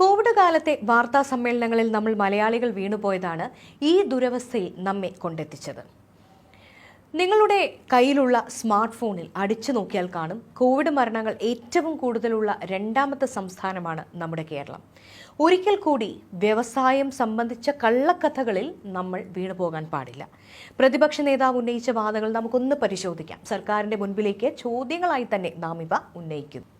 Covid കാലത്തെ വാർത്താ സമ്മേളനങ്ങളിൽ നമ്മൾ മലയാളികൾ വീണുപോയതാണ് ഈ ദുരവസ്ഥയിൽ നമ്മെ കൊണ്ടെത്തിച്ചത്. നിങ്ങളുടെ കയ്യിലുള്ള സ്മാർട്ട് ഫോണിൽ അടിച്ചു നോക്കിയാൽ കാണും കോവിഡ് മരണങ്ങൾ ഏറ്റവും കൂടുതലുള്ള രണ്ടാമത്തെ സംസ്ഥാനമാണ് നമ്മുടെ കേരളം. ഒരിക്കൽ കൂടി വ്യവസായം സംബന്ധിച്ച കള്ളക്കഥകളിൽ നമ്മൾ വീണുപോകാൻ പാടില്ല. പ്രതിപക്ഷ നേതാവ് ഉന്നയിച്ച വാദങ്ങൾ നമുക്കൊന്ന് പരിശോധിക്കാം. സർക്കാരിന്റെ മുൻപിലേക്ക് ചോദ്യങ്ങളായി തന്നെ നാം ഇവ ഉന്നയിക്കുന്നു.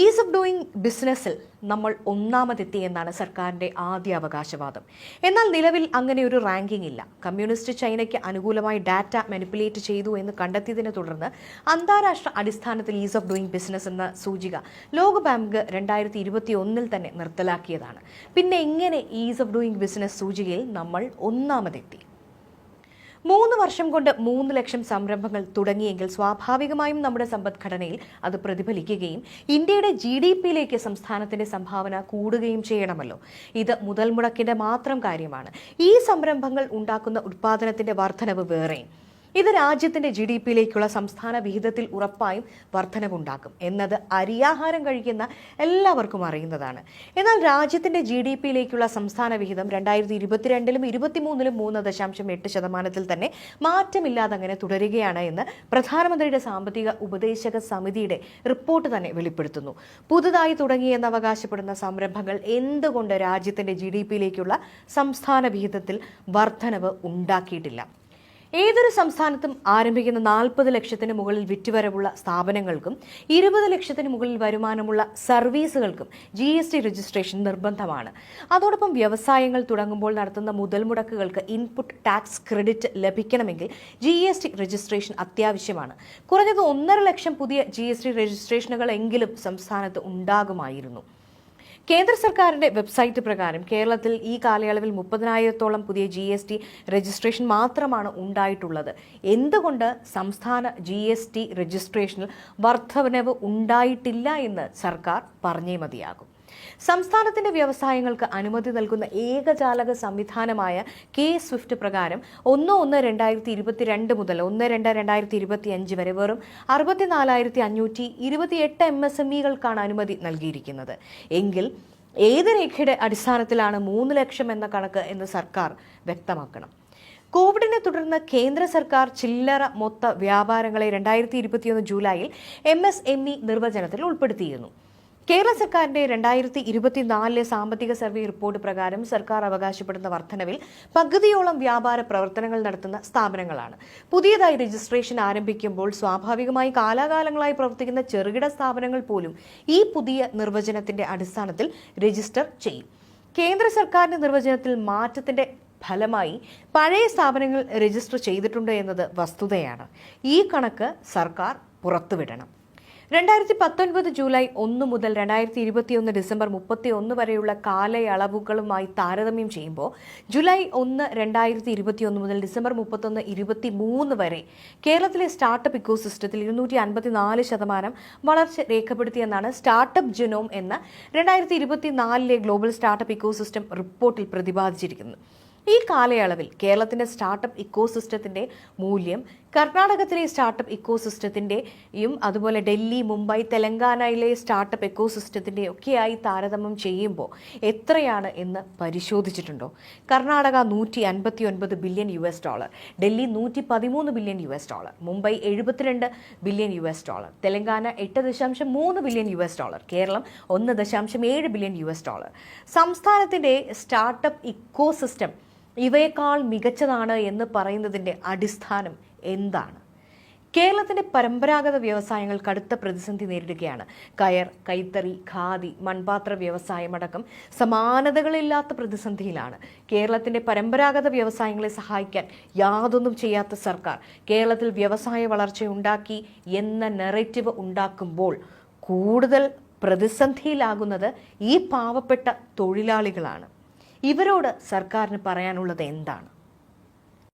ഈസ് ഓഫ് ഡൂയിങ് ബിസിനസ്സിൽ നമ്മൾ ഒന്നാമതെത്തി എന്നാണ് സർക്കാരിന്റെ ആദ്യ അവകാശവാദം. എന്നാൽ നിലവിൽ അങ്ങനെ ഒരു റാങ്കിംഗ് ഇല്ല. കമ്മ്യൂണിസ്റ്റ് ചൈനയ്ക്ക് അനുകൂലമായി ഡാറ്റ മാനിപ്പുലേറ്റ് ചെയ്തു എന്ന് കണ്ടെത്തിയതിനെ തുടർന്ന് അന്താരാഷ്ട്ര അടിസ്ഥാനത്തിൽ ഈസ് ഓഫ് ഡൂയിങ് ബിസിനസ് എന്ന സൂചിക ലോകബാങ്ക് രണ്ടായിരത്തി ഇരുപത്തി ഒന്നിൽ തന്നെ നിർത്തലാക്കിയതാണ്. പിന്നെ എങ്ങനെ ഈസ് ഓഫ് ഡൂയിങ് ബിസിനസ് സൂചികയിൽ നമ്മൾ ഒന്നാമതെത്തി? മൂന്ന് വർഷം കൊണ്ട് മൂന്ന് ലക്ഷം സംരംഭങ്ങൾ തുടങ്ങിയെങ്കിൽ സ്വാഭാവികമായും നമ്മുടെ സമ്പദ്ഘടനയിൽ അത് പ്രതിഫലിക്കുകയും ഇന്ത്യയുടെ ജി ഡി പിയിലേക്ക് സംസ്ഥാനത്തിന്റെ സംഭാവന കൂടുകയും ചെയ്യണമല്ലോ. ഇത് മുതൽ മുടക്കിന്റെ മാത്രം കാര്യമാണ്. ഈ സംരംഭങ്ങൾ ഉണ്ടാക്കുന്ന ഉത്പാദനത്തിന്റെ വർധനവ് വേറെയും ഇത് രാജ്യത്തിന്റെ ജി ഡി പിയിലേക്കുള്ള സംസ്ഥാന വിഹിതത്തിൽ ഉറപ്പായും വർധനവുണ്ടാക്കും. എന്നത് അരിയാഹാരം കഴിക്കുന്ന എല്ലാവർക്കും അറിയുന്നതാണ്. എന്നാൽ രാജ്യത്തിന്റെ ജി ഡി പിയിലേക്കുള്ള സംസ്ഥാന വിഹിതം രണ്ടായിരത്തി ഇരുപത്തിരണ്ടിലും ഇരുപത്തിമൂന്നിലും മൂന്ന് ദശാംശം എട്ട് ശതമാനത്തിൽ തന്നെ മാറ്റമില്ലാതെ അങ്ങനെ തുടരുകയാണ് എന്ന് പ്രധാനമന്ത്രിയുടെ സാമ്പത്തിക ഉപദേശക സമിതിയുടെ റിപ്പോർട്ട് തന്നെ വെളിപ്പെടുത്തുന്നു. പുതുതായി തുടങ്ങിയെന്ന് അവകാശപ്പെടുന്ന സംരംഭങ്ങൾ എന്തുകൊണ്ട് രാജ്യത്തിന്റെ ജി ഡി പിയിലേക്കുള്ള സംസ്ഥാന വിഹിതത്തിൽ വർധനവ് ഉണ്ടാക്കിയിട്ടില്ല? ഏതൊരു സംസ്ഥാനത്തും ആരംഭിക്കുന്ന നാൽപ്പത് ലക്ഷത്തിന് മുകളിൽ വിറ്റുവരവുള്ള സ്ഥാപനങ്ങൾക്കും ഇരുപത് ലക്ഷത്തിന് മുകളിൽ വരുമാനമുള്ള സർവീസുകൾക്കും ജി എസ് ടി രജിസ്ട്രേഷൻ നിർബന്ധമാണ്. അതോടൊപ്പം വ്യവസായങ്ങൾ തുടങ്ങുമ്പോൾ നടത്തുന്ന മുതൽ മുടക്കുകൾക്ക് ഇൻപുട്ട് ടാക്സ് ക്രെഡിറ്റ് ലഭിക്കണമെങ്കിൽ ജി എസ് ടി രജിസ്ട്രേഷൻ അത്യാവശ്യമാണ്. കുറഞ്ഞത് ഒന്നര ലക്ഷം പുതിയ ജി എസ് ടി രജിസ്ട്രേഷനുകൾ എങ്കിലും സംസ്ഥാനത്ത് ഉണ്ടാകുമായിരുന്നു. കേന്ദ്ര സർക്കാരിന്റെ വെബ്സൈറ്റ് പ്രകാരം കേരളത്തിൽ ഈ കാലയളവിൽ മുപ്പതിനായിരത്തോളം പുതിയ ജി എസ് ടി രജിസ്ട്രേഷൻ മാത്രമാണ് ഉണ്ടായിട്ടുള്ളത്. എന്തുകൊണ്ട് സംസ്ഥാന ജി എസ് ടി രജിസ്ട്രേഷനിൽ വർധനവ് ഉണ്ടായിട്ടില്ല എന്ന് സർക്കാർ പറഞ്ഞേ മതിയാകും. സംസ്ഥാനത്തിന്റെ വ്യവസായങ്ങൾക്ക് അനുമതി നൽകുന്ന ഏകജാലക സംവിധാനമായ കെ സ്വിഫ്റ്റ് പ്രകാരം ഒന്ന് ഒന്ന് രണ്ടായിരത്തി ഇരുപത്തിരണ്ട് മുതൽ ഒന്ന് രണ്ട് രണ്ടായിരത്തി ഇരുപത്തി അഞ്ച് വരെ വെറും അറുപത്തിനാലായിരത്തി അഞ്ഞൂറ്റി ഇരുപത്തിയെട്ട് എം എസ് എം ഇകൾക്കാണ് അനുമതി നൽകിയിരിക്കുന്നത്. എങ്കിൽ ഏത് രേഖയുടെ അടിസ്ഥാനത്തിലാണ് മൂന്ന് ലക്ഷം എന്ന കണക്ക് എന്ന് സർക്കാർ വ്യക്തമാക്കണം. കോവിഡിനെ തുടർന്ന് കേന്ദ്ര സർക്കാർ ചില്ലറ മൊത്ത വ്യാപാരങ്ങളെ രണ്ടായിരത്തി ഇരുപത്തിയൊന്ന് ജൂലൈയിൽ എം എസ് എം ഇ നിർവചനത്തിൽ ഉൾപ്പെടുത്തിയിരുന്നു. കേരള സർക്കാരിന്റെ രണ്ടായിരത്തി ഇരുപത്തിനാലിലെ സാമ്പത്തിക സർവേ റിപ്പോർട്ട് പ്രകാരം സർക്കാർ അവകാശപ്പെടുന്ന വർധനവിൽ പകുതിയോളം വ്യാപാര പ്രവർത്തനങ്ങൾ നടത്തുന്ന സ്ഥാപനങ്ങളാണ്. പുതിയതായി രജിസ്ട്രേഷൻ ആരംഭിക്കുമ്പോൾ സ്വാഭാവികമായി കാലാകാലങ്ങളായി പ്രവർത്തിക്കുന്ന ചെറുകിട സ്ഥാപനങ്ങൾ പോലും ഈ പുതിയ നിർവചനത്തിന്റെ അടിസ്ഥാനത്തിൽ രജിസ്റ്റർ ചെയ്യും. കേന്ദ്ര സർക്കാരിന്റെ നിർവചനത്തിൽ മാറ്റത്തിന്റെ ഫലമായി പഴയ സ്ഥാപനങ്ങൾ രജിസ്റ്റർ ചെയ്തിട്ടുണ്ട് എന്നത് വസ്തുതയാണ്. ഈ കണക്ക് സർക്കാർ പുറത്തുവിടണം. രണ്ടായിരത്തി പത്തൊൻപത് ജൂലൈ ഒന്ന് മുതൽ രണ്ടായിരത്തി ഇരുപത്തിയൊന്ന് ഡിസംബർ മുപ്പത്തി ഒന്ന് വരെയുള്ള കാലയളവുകളുമായി താരതമ്യം ചെയ്യുമ്പോൾ ജൂലൈ ഒന്ന് രണ്ടായിരത്തി ഇരുപത്തിയൊന്ന് മുതൽ ഡിസംബർ മുപ്പത്തൊന്ന് ഇരുപത്തി മൂന്ന് വരെ കേരളത്തിലെ സ്റ്റാർട്ടപ്പ് ഇക്കോസിസ്റ്റത്തിൽ ഇരുന്നൂറ്റി അൻപത്തിനാല് ശതമാനം വളർച്ച രേഖപ്പെടുത്തിയെന്നാണ് സ്റ്റാർട്ടപ്പ് ജനോം എന്ന രണ്ടായിരത്തി ഇരുപത്തിനാലിലെ ഗ്ലോബൽ സ്റ്റാർട്ടപ്പ് ഇക്കോസിസ്റ്റം റിപ്പോർട്ടിൽ പ്രതിപാദിച്ചിരിക്കുന്നത്. ഈ കാലയളവിൽ കേരളത്തിന്റെ സ്റ്റാർട്ടപ്പ് ഇക്കോസിസ്റ്റത്തിന്റെ മൂല്യം കർണാടകത്തിലെ സ്റ്റാർട്ടപ്പ് ഇക്കോസിസ്റ്റത്തിന്റെയും അതുപോലെ ഡൽഹി മുംബൈ തെലങ്കാനയിലെ സ്റ്റാർട്ടപ്പ് ഇക്കോസിസ്റ്റത്തിന്റെ ഒക്കെയായി താരതമ്യം ചെയ്യുമ്പോൾ എത്രയാണ് എന്ന് പരിശോധിച്ചിട്ടുണ്ടോ? കർണാടക നൂറ്റി അൻപത്തി ഒൻപത് billion U S dollar Delhi നൂറ്റി പതിമൂന്ന് billion U S dollar Mumbai എഴുപത്തിരണ്ട് billion U S dollar Telangana എട്ട് ദശാംശം മൂന്ന് billion U S dollar Kerala ഒന്ന് ദശാംശം ഏഴ് ബില്യൺ യു എസ് ഡോളർ. സംസ്ഥാനത്തിന്റെ സ്റ്റാർട്ടപ്പ് ഇക്കോസിസ്റ്റം ഇവയേക്കാൾ മികച്ചതാണ് എന്ന് പറയുന്നതിന്റെ അടിസ്ഥാനം എന്താണ്? കേരളത്തിന്റെ പരമ്പരാഗത വ്യവസായങ്ങൾ കടുത്ത പ്രതിസന്ധി നേരിടുകയാണ്. കയർ കൈത്തറി ഖാദി മൺപാത്ര വ്യവസായമടക്കം സമാനതകളില്ലാത്ത പ്രതിസന്ധിയിലാണ്. കേരളത്തിന്റെ പരമ്പരാഗത വ്യവസായങ്ങളെ സഹായിക്കാൻ യാതൊന്നും ചെയ്യാത്ത സർക്കാർ കേരളത്തിൽ വ്യവസായ വളർച്ചയുണ്ടാക്കി എന്ന നെറേറ്റീവ് ഉണ്ടാക്കുമ്പോൾ കൂടുതൽ പ്രതിസന്ധിയിലാകുന്നത് ഈ പാവപ്പെട്ട തൊഴിലാളികളാണ്. ഇവരോട് സർക്കാരിന് പറയാനുള്ളത് എന്താണ്?